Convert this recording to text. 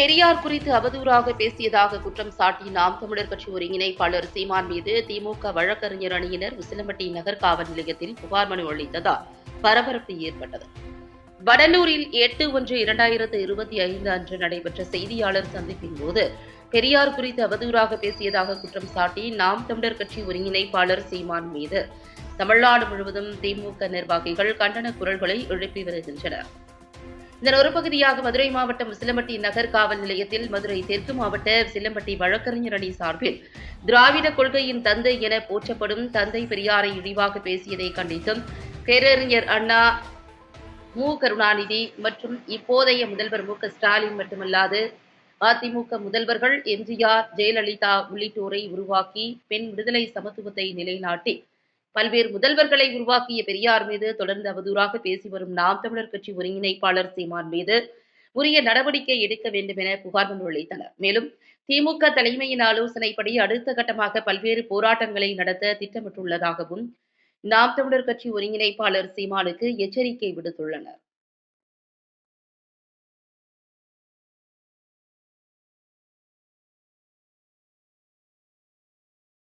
பெரியார் குறித்து அவதூறாக பேசியதாக குற்றம் சாட்டி நாம் தமிழர் கட்சி ஒருங்கிணைப்பாளர் சீமான் மீது திமுக வழக்கறிஞர் அணியினர் உசிலம்பட்டி நகர் காவல் நிலையத்தில் புகார் மனு அளித்ததால் பரபரப்பு ஏற்பட்டது. வடலூரில் எட்டு ஒன்று இரண்டாயிரத்து இருபத்தி ஐந்து அன்று நடைபெற்ற செய்தியாளர் சந்திப்பின் போது பெரியார் குறித்து அவதூறாக பேசியதாக குற்றம் சாட்டி நாம் தமிழர் கட்சி ஒருங்கிணைப்பாளர் சீமான் மீது தமிழ்நாடு முழுவதும் திமுக நிர்வாகிகள் கண்டன குரல்களை எழுப்பி வருகின்றனர். இதன் ஒரு பகுதியாக மதுரை மாவட்டம் சிலம்பட்டி நகர் காவல் நிலையத்தில் மதுரை தெற்கு மாவட்ட சிலம்பட்டி வழக்கறிஞர் அணி சார்பில் திராவிட கொள்கையின் தந்தை என போற்றப்படும் தந்தை பெரியாரை இழிவாக பேசியதை கண்டித்தும் பேரறிஞர் அண்ணா மு. கருணாநிதி மற்றும் இப்போதைய முதல்வர் மு. ஸ்டாலின் மட்டுமல்லாது அதிமுக முதல்வர்கள் எம்ஜிஆர் ஜெயலலிதா உள்ளிட்டோரை உருவாக்கி பெண் விடுதலை சமத்துவத்தை நிலைநாட்டி பல்வேறு முதல்வர்களை உருவாக்கிய பெரியார் மீது தொடர்ந்து அவதூறாக பேசி வரும் நாம் தமிழர் கட்சி ஒருங்கிணைப்பாளர் சீமான் மீது உரிய நடவடிக்கை எடுக்க வேண்டும் என புகார் மனு அளித்தனர். மேலும் திமுக தலைமையின் ஆலோசனைப்படி அடுத்த கட்டமாக பல்வேறு போராட்டங்களை நடத்த திட்டமிட்டுள்ளதாகவும் நாம் தமிழர் கட்சி ஒருங்கிணைப்பாளர் சீமானுக்கு எச்சரிக்கை விடுத்துள்ளனர்.